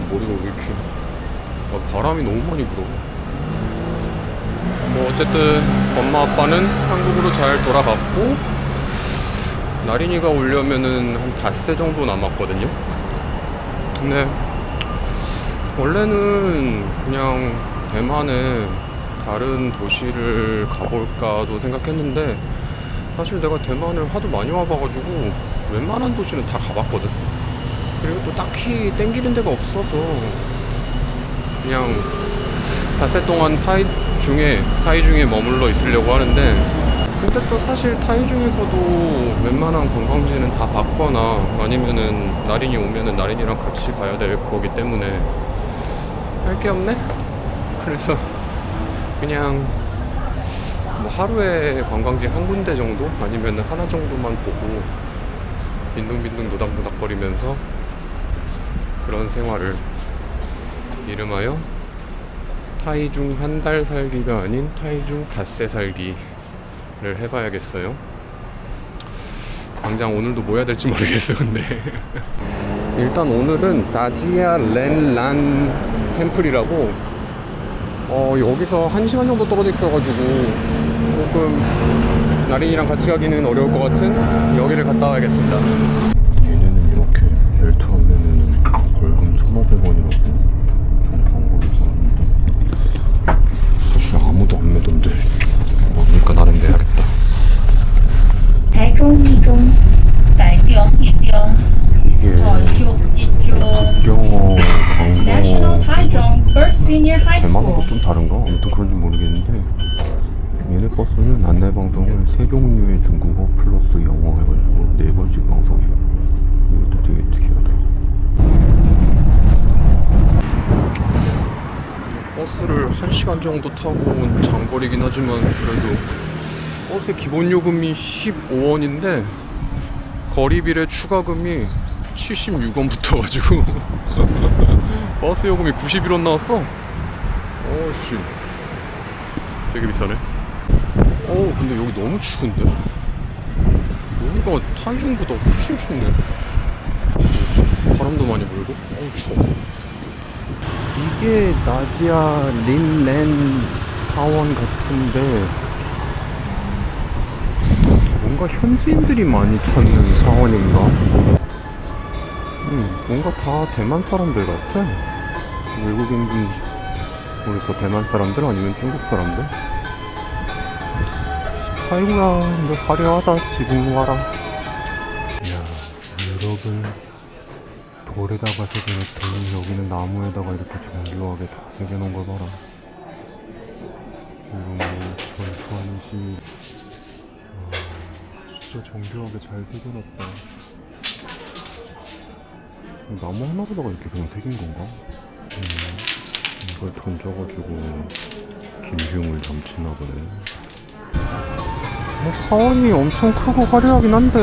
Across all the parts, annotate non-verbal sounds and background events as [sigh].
머리가 왜 이렇게 아, 바람이 너무 많이 불어? 뭐 어쨌든 엄마 아빠는 한국으로 잘 돌아갔고 나린이가 오려면은 한 닷새 정도 남았거든요. 근데 원래는 그냥 대만에 다른 도시를 가볼까도 생각했는데 사실 내가 대만을 하도 많이 와봐가지고 웬만한 도시는 다 가봤거든 그리고 또 딱히 땡기는 데가 없어서 그냥 닷새 동안 타이 중에 타이 중에 머물러 있으려고 하는데 근데 또 사실 타이 중에서도 웬만한 관광지는 다 봤거나 아니면은 나린이 오면은 나린이랑 같이 봐야 될 거기 때문에 할 게 없네? 그래서 그냥 뭐 하루에 관광지 한 군데 정도? 아니면은 하나 정도만 보고 빈둥빈둥 노닥노닥거리면서 그런 생활을 이름하여 타이중 한 달 살기가 아닌 타이중 닷새 살기를 해봐야겠어요. 당장 오늘도 뭐 해야 될지 모르겠어 근데 [laughs] 일단 오늘은 다지아 렌란 템플이라고 어 여기서 한 시간 정도 떨어져 있어가지고 조금 나린이랑 같이 가기는 어려울 것 같은 여기를 갔다 와야겠습니다. 얘네는 이렇게 벨트 안 매면 벌금 1,500원이라고 좀 경고를 썼는데 사실 아무도 안 매던데 모르니까 나름 내야겠다. 이동 이동 발병 이병 이게 저쪽 뒤쪽 경어 대만하고 좀 다른가? 아무튼 그런지 모르겠는데. 얘네 버스는 안내 방송을 세 종류의 중국어 플러스 영어 해가지고 네 가지 방송이야 이것도 되게 특이하다. 버스를 1시간 정도 타고 온 장거리긴 하지만 그래도 버스 기본 요금이 15원인데 거리비례 추가금이 76원 붙어가지고 [laughs] 버스 요금이 91원 나왔어. 어씨, 되게 비싸네. 어, 근데 여기 너무 추운데? 여기가 타이중보다 훨씬 춥네. 바람도 많이 불고. 어우 추워. 이게 나지아 린렌 사원 같은데 뭔가 현지인들이 많이 찾는 사원인가? 음, 뭔가 다 대만 사람들 같아. 외국인분 모르겠어. 대만 사람들 아니면 중국 사람들? 아이고야, 근데 화려하다. 지붕 와라. 이야, 유럽을 돌에다가 새겨놨더니 여기는 나무에다가 이렇게 정교하게 다 새겨놓은 걸 봐라. 이런 거 전투하는 시 진짜 정교하게 잘 새겨놨다. 나무 하나로다가 이렇게 그냥 새긴 건가? 음, 이걸 던져가지고 김흉을 담치나 보네. 뭐 사원이 엄청 크고 화려하긴 한데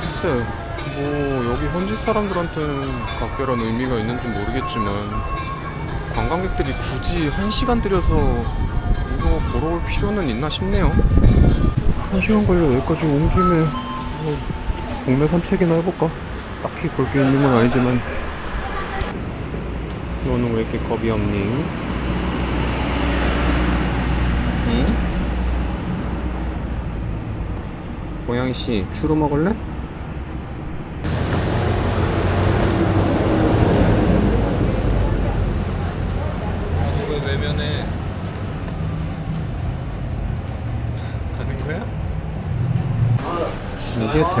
글쎄 뭐 여기 현지 사람들한테는 각별한 의미가 있는지 모르겠지만 관광객들이 굳이 한 시간 들여서 보러 올 필요는 있나 싶네요. 한 시간 걸려 여기까지 온 김에 뭐 동네 산책이나 해볼까? 딱히 볼 게 있는 건 아니지만 너는 왜 이렇게 겁이 없니? 응? 고양이씨 추루 먹을래?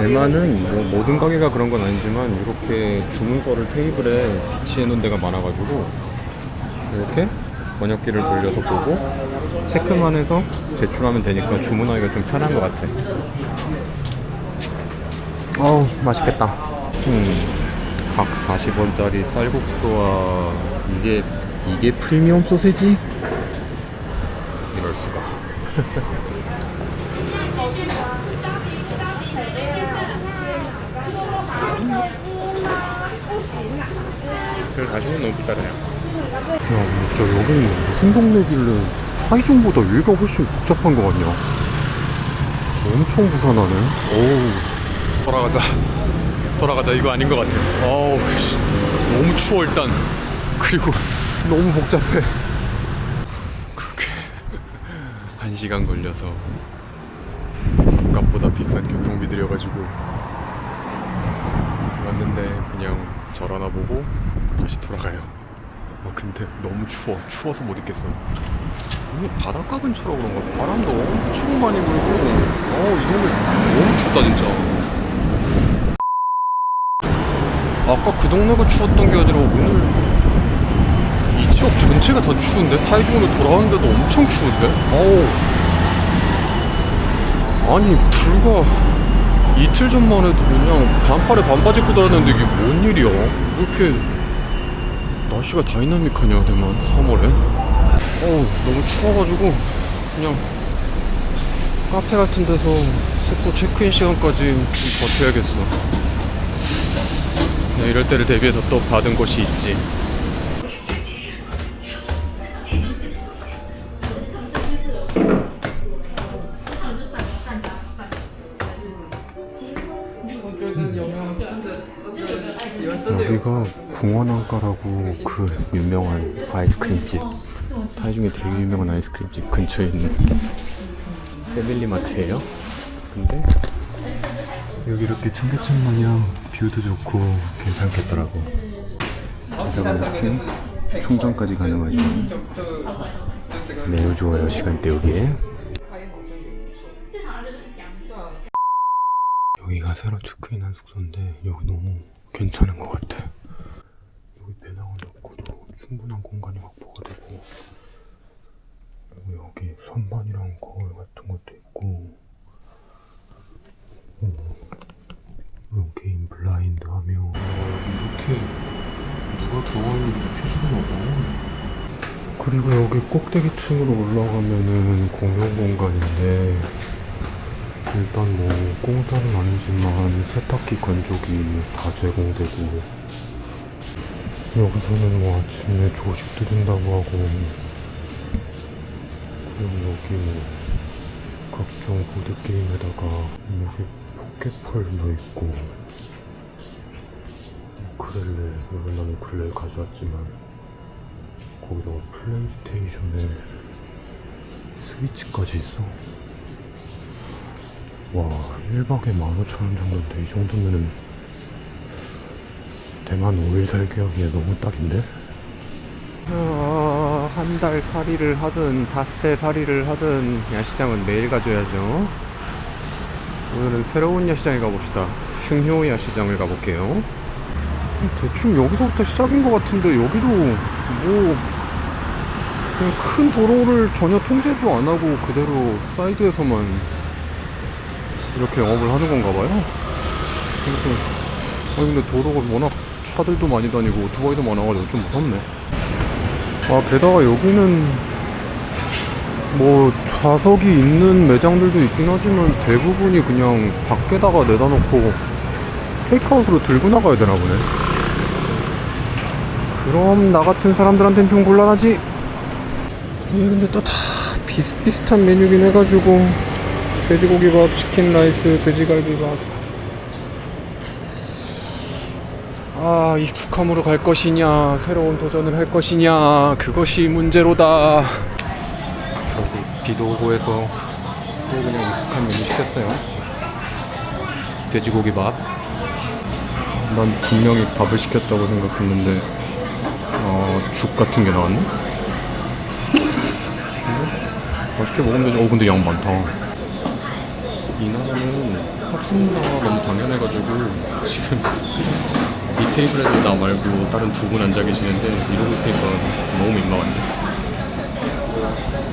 대만은 뭐 모든 가게가 그런 건 아니지만 이렇게 주문서를 테이블에 비치해 놓은 데가 많아가지고 이렇게 번역기를 돌려서 보고 체크만 해서 제출하면 되니까 주문하기가 좀 편한 것 같아. 어우 맛있겠다. 음, 각 40원짜리 쌀국수와 이게 이게 프리미엄 소세지? 이럴 수가. [laughs] 그래서 다시는 너무 비싸네요. 야, 진짜 여기는 무슨 동네길래 타이중보다 여기가 훨씬 복잡한 것 같냐? 엄청 부산하네. 어우. 돌아가자. 돌아가자 이거 아닌 것 같아 어우 씨, 너무 추워 일단 그리고 너무 복잡해 그렇게 한 시간 걸려서 값보다 비싼 교통비 들여가지고 왔는데 그냥 절 하나 보고 다시 돌아가요. 아 근데 너무 추워. 추워서 못 있겠어. 이게 바닷가 근처라 그런가 바람도 엄청 많이 불고. 어 이놈에 너무 춥다 진짜. 아까 그 동네가 추웠던 게 아니라 오늘 이 지역 전체가 다 추운데? 타이중으로 돌아왔는데도 엄청 추운데? 어우. 아니 불과 이틀 전만 해도 그냥 반팔에 반바지 입고 다녔는데 이게 뭔 일이야? 왜 이렇게 날씨가 다이나믹하냐 대만 3월에 어우 너무 추워가지고 그냥 카페 같은 데서 숙소 체크인 시간까지 좀 버텨야겠어. 이럴 때를 대비해서 또 받은 곳이 있지 궁원안가라고 그 유명한 아이스크림집 타이중에 되게 유명한 아이스크림집 근처에 있는 패밀리마트예요. 근데 여기 이렇게 청계천 마냥 뷰도 좋고 괜찮겠더라고. 찾아보면 충전까지 가능하죠. 매우 좋아요 시간대 여기에. 여기가 새로 체크인한 숙소인데 여기 너무 괜찮은 것 같아 충분한 공간이 확보가 되고 그리고 여기 선반이랑 거울 같은 것도 있고 어, 이런 개인 블라인드 하며 이렇게 누가 들어와 있는지 표시가 나고 그리고 여기 꼭대기층으로 올라가면은 공용 공간인데 일단 뭐 공짜는 아니지만 세탁기 건조기 다 제공되고 여기서는 뭐 아침에 조식도 준다고 하고 그리고 여기 뭐 각종 보드게임에다가 여기 포켓폴도 있고 그렐레 물론 나는 그렐레 가져왔지만 거기다가 플레이스테이션에 스위치까지 있어. 와 1박에 15,000원 정도인데 이 정도면은 대만 5일 살기 하기에 너무 딱인데? 아, 한달 살이를 하든 닷새 살이를 하든 야시장은 매일 가줘야죠 오늘은 새로운 야시장에 가봅시다 흉효 야시장을 가볼게요 대충 여기서부터 시작인 것 같은데 여기도 뭐 그냥 큰 도로를 전혀 통제도 안 하고 그대로 사이드에서만 이렇게 영업을 하는 건가 봐요. 아니 근데 도로가 워낙 차들도 많이 다니고 오토바이도 많아가지고 좀 무섭네. 아 게다가 여기는 뭐 좌석이 있는 매장들도 있긴 하지만 대부분이 그냥 밖에다가 내다 놓고 테이크아웃으로 들고 나가야 되나 보네. 그럼 나 같은 사람들한텐 좀 곤란하지. 예, 근데 또 다 비슷비슷한 메뉴긴 해가지고 돼지고기밥, 치킨 라이스, 돼지갈비밥. 아, 익숙함으로 갈 것이냐, 새로운 도전을 할 것이냐, 그것이 문제로다. 결국 비도 오고 해서 또 그냥 익숙한 메뉴 시켰어요. 돼지고기 밥. 난 분명히 밥을 시켰다고 생각했는데, 어, 죽 같은 게 나왔네? 맛있게 먹으면 되지. 어, 근데 양 많다. 이 나라는 학습 문화가 너무 당연해가지고 지금 이 테이블에도 나 말고 다른 두 분 앉아 계시는데 이러고 있으니까 너무 민망한데.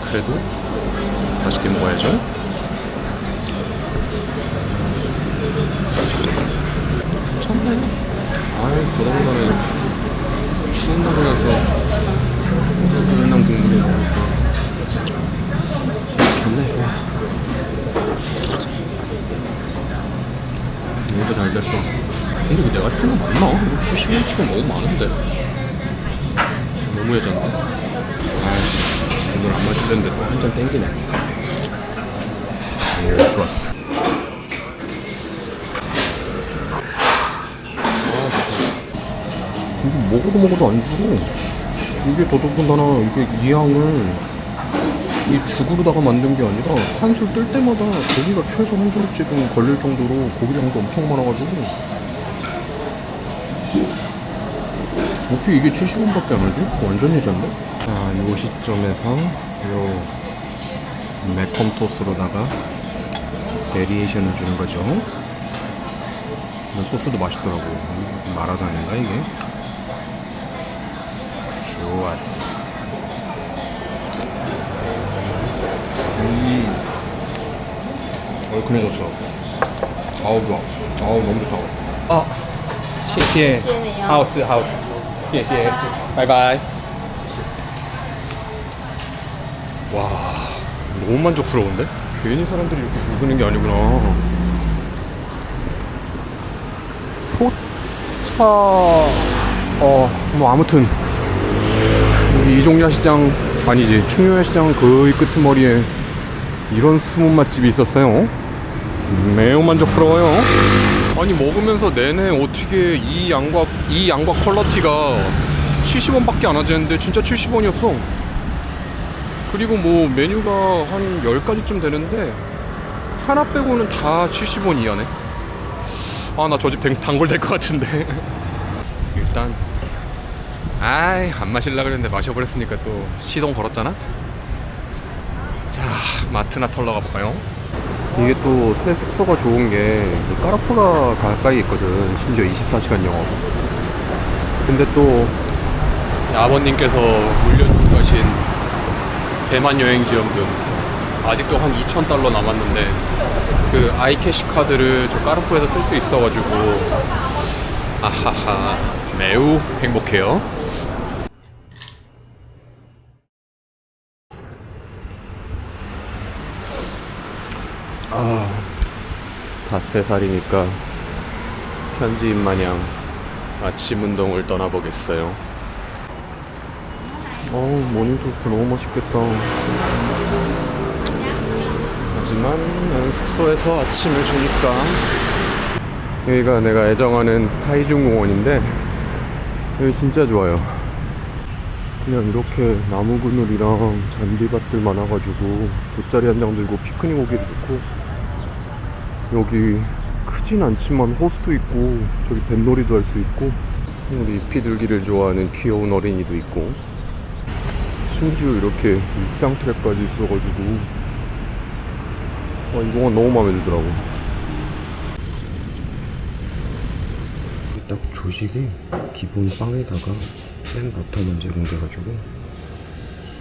그래도 맛있게 먹어야죠. 괜찮네 아이 그러고는 추운 날이라서 따끈한 국물이 나오니까. 좋네 좋아. 이것도 잘 됐어. 근데 내가 시킨 거 맞나? 이거 70원치가 너무 많은데. 너무 해졌네. 아이씨, 오늘 안 마실랬는데 또 한 잔 땡기네. 오, 좋았어. 이거 먹어도 먹어도 안 주고 이게 더더군다나 이게 이 양을 이 죽으로다가 만든 게 아니라 한술 뜰 때마다 고기가 최소 한 그릇씩은 걸릴 정도로 고기 양도 엄청 많아가지고 어떻게 이게 70원밖에 안 하지? 완전 예전데? 자, 이 시점에서 요 매콤 토스로다가 베리에이션을 주는 거죠. 근데 소스도 맛있더라고. 마라장인가 이게? 좋았어. 음. 얼큰해졌어. 아우 좋아. 아우 너무 좋다. 哦，谢谢，谢你哦好好吃，好好吃， 谢谢，拜拜。 와 너무 만족스러운데? 괜히 사람들이 이렇게 줄 서는 게 아니구나. 소차 어뭐 아무튼 여기 이종야 시장 아니지 충효야 시장 거의 끄트머리에 이런 숨은 맛집이 있었어요. 매우 만족스러워요. 아니 먹으면서 내내 어떻게 이 양과 이 양과 퀄러티가 70원밖에 안 하지 했는데 진짜 70원이었어. 그리고 뭐 메뉴가 한 10가지쯤 되는데 하나 빼고는 다 70원 이하네. 아 나 저 집 단골 될 것 같은데. [laughs] 일단 아이 안 마실라 그랬는데 마셔버렸으니까 또 시동 걸었잖아. 자 마트나 털러 가볼까요? 이게 또 새 숙소가 좋은 게이 까라프가 가까이 있거든. 심지어 24시간 영업. 근데 또 아버님께서 물려주고 가신 대만 여행 지원금 아직도 한 2천 달러 남았는데 그 아이캐시 카드를 저 까르푸에서 쓸 수 있어가지고 아하하 매우 행복해요. 아 닷새 살이니까 현지인 마냥 아침 운동을 떠나보겠어요. 어우 모닝토스트 너무 맛있겠다. 하지만 나는 숙소에서 아침을 주니까. 여기가 내가 애정하는 타이중공원인데 여기 진짜 좋아요. 그냥 이렇게 나무 그늘이랑 잔디밭들 많아가지고 돗자리 한 장 들고 피크닉 오기도 좋고 여기 크진 않지만 호수도 있고 저기 뱃놀이도 할 수 있고 우리 비둘기를 좋아하는 귀여운 어린이도 있고. 심지어 이렇게 육상 트랙까지 있어가지고 와, 이 공원 너무 마음에 들더라고. 딱 조식이 기본 빵에다가 생 버터만 제공돼가지고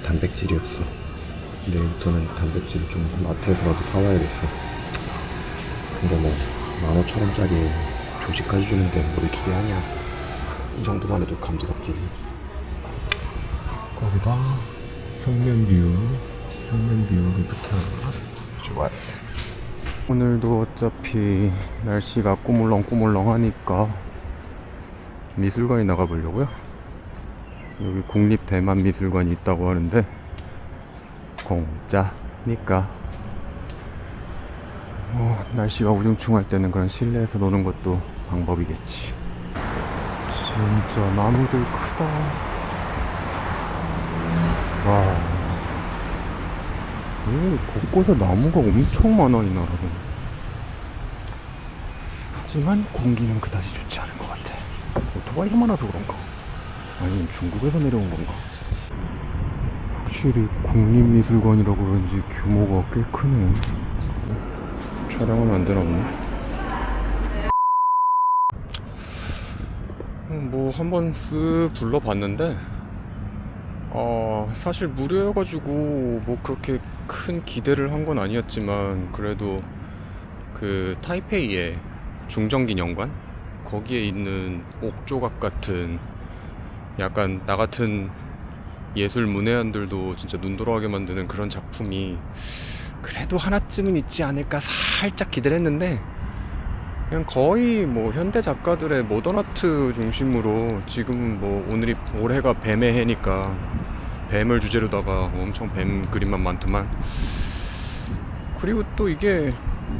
단백질이었어. 내일부터는 단백질을 좀 마트에서라도 사와야겠어 근데 뭐 15,000원짜리 조식까지 주는데 뭘 기대하냐. 이 정도만 해도 감지덕지지 거기다 성면뷰 성면뷰를 부탁 좋았어 오늘도 어차피 날씨가 꾸물렁꾸물렁 하니까 미술관에 나가보려고요. 여기 국립대만미술관이 있다고 하는데 공짜니까 어, 날씨가 우중충할 때는 그런 실내에서 노는 것도 방법이겠지 진짜 나무들 크다 와. 오, 곳곳에 나무가 엄청 많아, 이 나라는. 하지만 공기는 그다지 좋지 않은 것 같아. 오토바이가 많아서 그런가? 아니면 중국에서 내려온 건가? 확실히 국립미술관이라 그런지 규모가 꽤 크네. 보네. 음, 뭐 한번 쓱 둘러봤는데 어, 사실 무료여가지고 뭐 그렇게 큰 기대를 한 건 아니었지만 그래도 그 타이페이의 중정기념관 거기에 있는 옥조각 같은 약간 나 같은 예술 문외한들도 진짜 눈 돌아가게 만드는 그런 작품이 그래도 하나쯤은 있지 않을까 살짝 기대를 했는데 그냥 거의 뭐 현대 작가들의 모던 아트 중심으로 지금 뭐 오늘이 올해가 뱀의 해니까 뱀을 주제로다가 엄청 뱀 그림만 많더만. 그리고 또 이게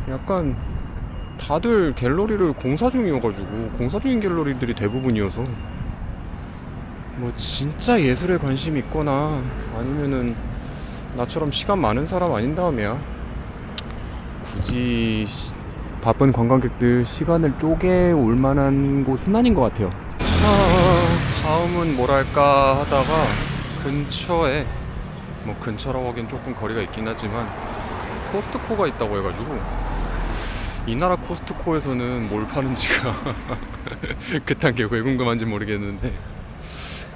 약간 다들 갤러리를 공사 중이어가지고 공사 중인 갤러리들이 대부분이어서 뭐 진짜 예술에 관심 있거나 아니면은 나처럼 시간 많은 사람 아닌 다음이야. 굳이 시- 바쁜 관광객들 시간을 쪼개 올 만한 곳은 아닌 것 같아요. 자, 다음은 뭐랄까 하다가 근처에 뭐 근처라고 하긴 조금 거리가 있긴 하지만 코스트코가 있다고 해가지고 이 나라 코스트코에서는 뭘 파는지가 [laughs] 그딴 게 왜 궁금한지 모르겠는데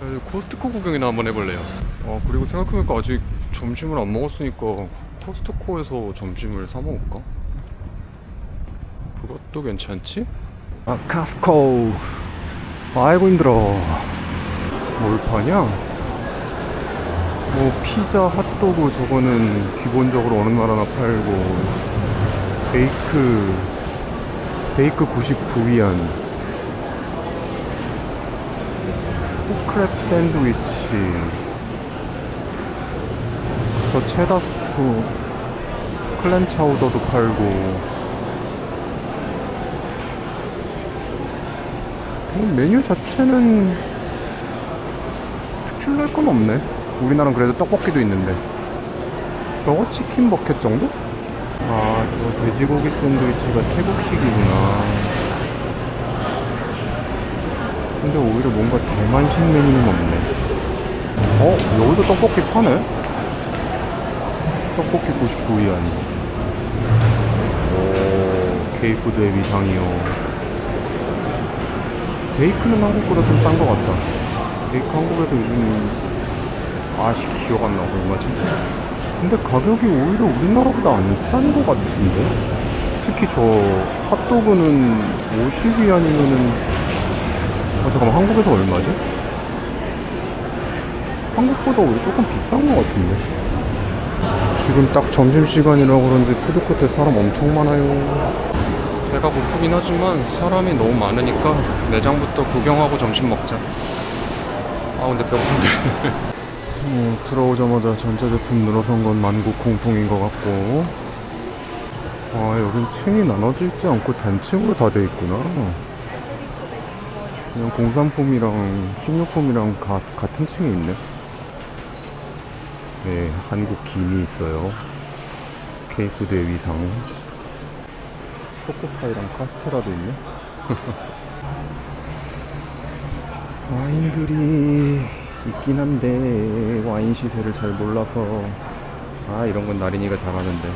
어, 코스트코 구경이나 한번 해볼래요. 어 그리고 생각해보니까 아직 점심을 안 먹었으니까 코스트코에서 점심을 사 먹을까? 그것도 괜찮지? 아 카스코 아이고 힘들어 뭘 파냐? 뭐 피자, 핫도그 저거는 기본적으로 어느 나라나 팔고 베이크 베이크 99위안 포크랩 샌드위치 저 체다 스프 클램 차우더도 팔고 음, 메뉴 자체는 특출날 건 없네 우리나라는 그래도 떡볶이도 있는데 저거 치킨 버켓 정도? 아, 저 돼지고기 샌드위치가 태국식이구나. 근데 오히려 뭔가 대만식 메뉴는 없네. 어, 여기도 떡볶이 파네? 떡볶이 99위안. 오, K푸드의 위상이요. 베이크는 한국보다 좀 싼 것 같다. 베이크 한국에서 요즘, 아씨, 기억 안 나고, 얼마지? 근데 가격이 오히려 우리나라보다 안 싼 것 같은데? 특히 저 핫도그는 50위 아니면은 아 잠깐만 한국에서 얼마지? 한국보다 오히려 조금 비싼 것 같은데 지금 딱 점심시간이라 그런지 푸드코트에 사람 엄청 많아요. 배가 고프긴 하지만 사람이 너무 많으니까 매장부터 구경하고 점심 먹자. 아 근데 배고픈데. 어, [laughs] 들어오자마자 전자제품 늘어선 건 만국 공통인 것 같고. 아 여긴 층이 나눠져 있지 않고 단층으로 다 돼 있구나. 그냥 공산품이랑 식료품이랑 가, 같은 층에 있네 네 한국 김이 있어요. 케이푸드의 위상. 초코파이랑 카스테라도 있네? [laughs] 와인들이 있긴 한데 와인 시세를 잘 몰라서. 아 이런 건 나린이가 잘하는데.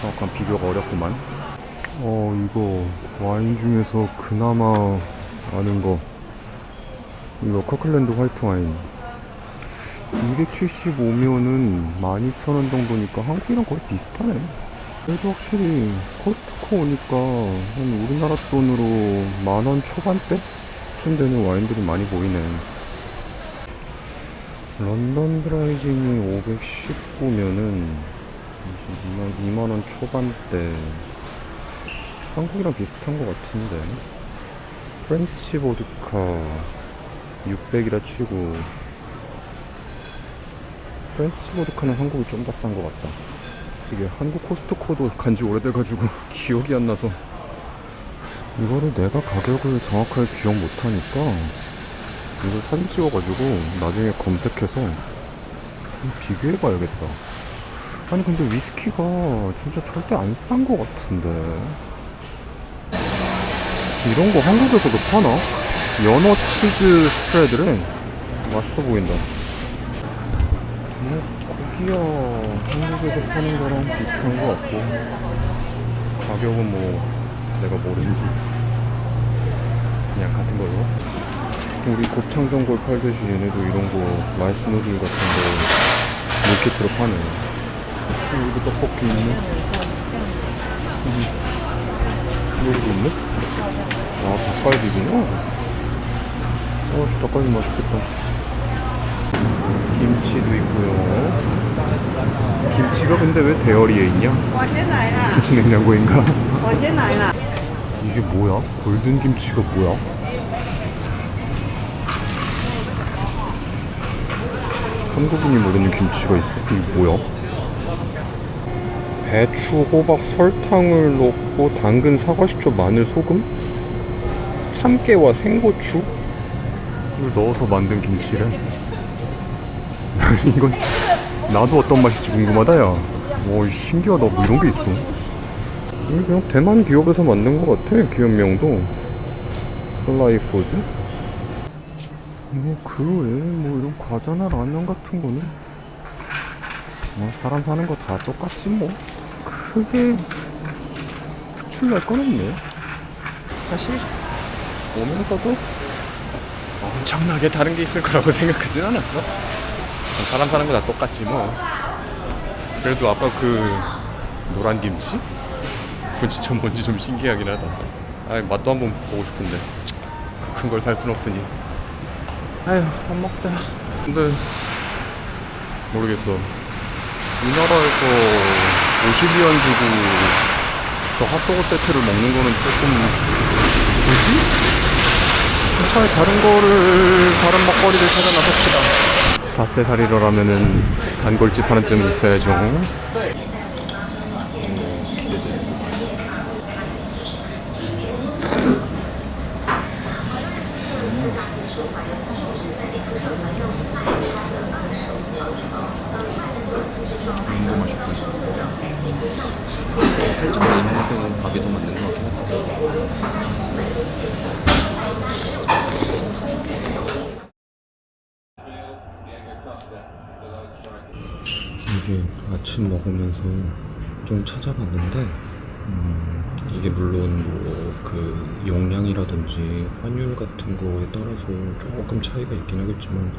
정확한 비교가 어렵구만. 어 이거 와인 중에서 그나마 아는 거. 이거 커클랜드 화이트 와인 275면은 12,000원 정도니까 한국이랑 거의 비슷하네. 그래도 확실히 코스트코 오니까 한 우리나라 돈으로 만 원 초반대? 쯤 되는 와인들이 많이 보이네. 런던 드라이징이 519면은 2만, 2만원 초반대. 한국이랑 비슷한 것 같은데. 프렌치 보드카 600이라 치고 프렌치 보드카는 한국이 좀 더 싼 것 같다 이게 한국 코스트코도 간지 오래돼가지고 [laughs] 기억이 안 나서 이거를 내가 가격을 정확하게 기억 못하니까 이거 사진 찍어가지고 나중에 검색해서 비교해봐야겠다. 아니 근데 위스키가 진짜 절대 안 싼 것 같은데 이런 거 한국에서도 파나? 연어 치즈 스프레드래 맛있어 보인다. 뭐 고기야 한국에서 파는 거랑 비슷한 것 같고. 가격은 뭐 내가 모르는지 그냥 같은 걸로. 우리 곱창전 골 팔듯이 얘네도 이런 거 라이스 누들 같은 거 밀키트로 파네. 여기도 떡볶이 있네. 음. 여기도 있네? 아 닭갈비구나. 어씨 닭갈비 맛있겠다 김치도 있고요. 김치가 근데 왜 대어리에 있냐? 김치 냉장고인가? 이게 뭐야? 골든 김치가 뭐야? 한국인이 모르는 김치가 있어. 이게 뭐야? 배추, 호박, 설탕을 넣고 당근, 사과식초, 마늘, 소금, 참깨와 생고추를 넣어서 만든 김치래. 아니, [laughs] 이건 나도 어떤 맛일지 궁금하다, 야. 오, 신기하다. 뭐 이런 게 있어. 이거 그냥 대만 기업에서 만든 것 같아, 기업명도. 플라이 푸드? 뭐, 그 외에 뭐 이런 과자나 라면 같은 거는 뭐, 사람 사는 거 다 똑같지 뭐. 크게 특출날 건 없네. 사실 오면서도 엄청나게 다른 게 있을 거라고 [laughs] 생각하진 않았어. 사람 사는 거 다 똑같지 뭐. 그래도 아까 그 노란 김치? 그건 진짜 뭔지 좀 신기하긴 하다. 아 맛도 한번 보고 싶은데 그큰걸 살 순 없으니. 아휴 밥 먹자. 근데 모르겠어. 우리나라에서 50위안 주고 저 핫도그 세트를 먹는 거는 조금 굳이? 차라리 다른 거를 다른 먹거리를 찾아 나 섭시다. 닷새살이라면은 단골집 하나쯤 있어야죠. 하다. 이게 아침 먹으면서 좀 찾아봤는데 음, 이게 물론 뭐 그 용량이라든지 환율 같은 거에 따라서 조금 차이가 있긴 하겠지만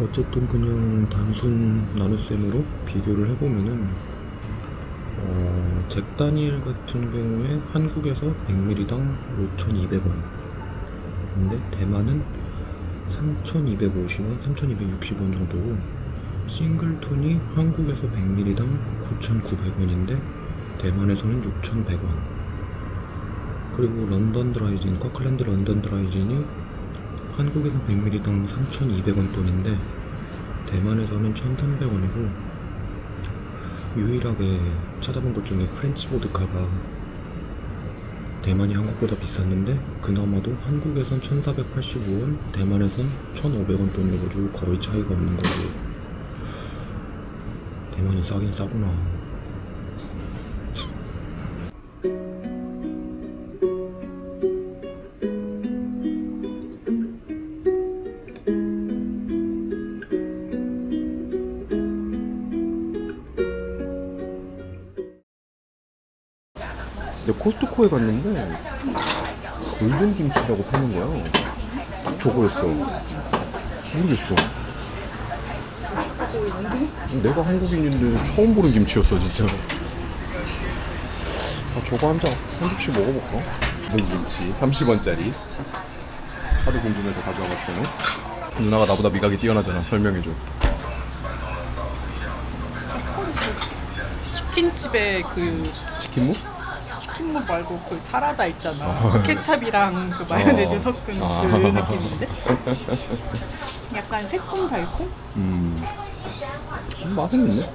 어쨌든 그냥 단순 나눗셈으로 비교를 해보면은 어, 잭 다니엘 같은 경우에 한국에서 100ml당 5,200원 근데 대만은 3,250원, 3,260원 정도고 싱글톤이 한국에서 100ml당 9,900원인데 대만에서는 6,100원. 그리고 런던 드라이진, 커클랜드 런던 드라이진이 한국에서 100ml당 3,200원 돈인데 대만에서는 1,300원이고 유일하게 찾아본 것 중에 프렌치 보드카가 대만이 한국보다 비쌌는데 그나마도 한국에선 1,485원, 대만에선 1,500원 돈이어가지고 거의 차이가 없는 거고 대만이 싸긴 싸구나. 근데 코스트코에 갔는데 골든 김치라고 파는 거야. 딱 저거였어. 모르겠어. 내가 한국인인데 처음 보는 김치였어 진짜. 아 저거 한 장, 한 접시 먹어볼까? 골든 김치 30원짜리. 하도 궁금해서 가져와 봤더니 누나가 나보다 미각이 뛰어나잖아. 설명해줘. 치킨집에 그 치킨무? 치킨무 말고 그 사라다 있잖아. 아. 케찹이랑 그 마요네즈 어. 섞은 아. 그 느낌인데? 약간 새콤달콤? 음. 음, 맛은 있네.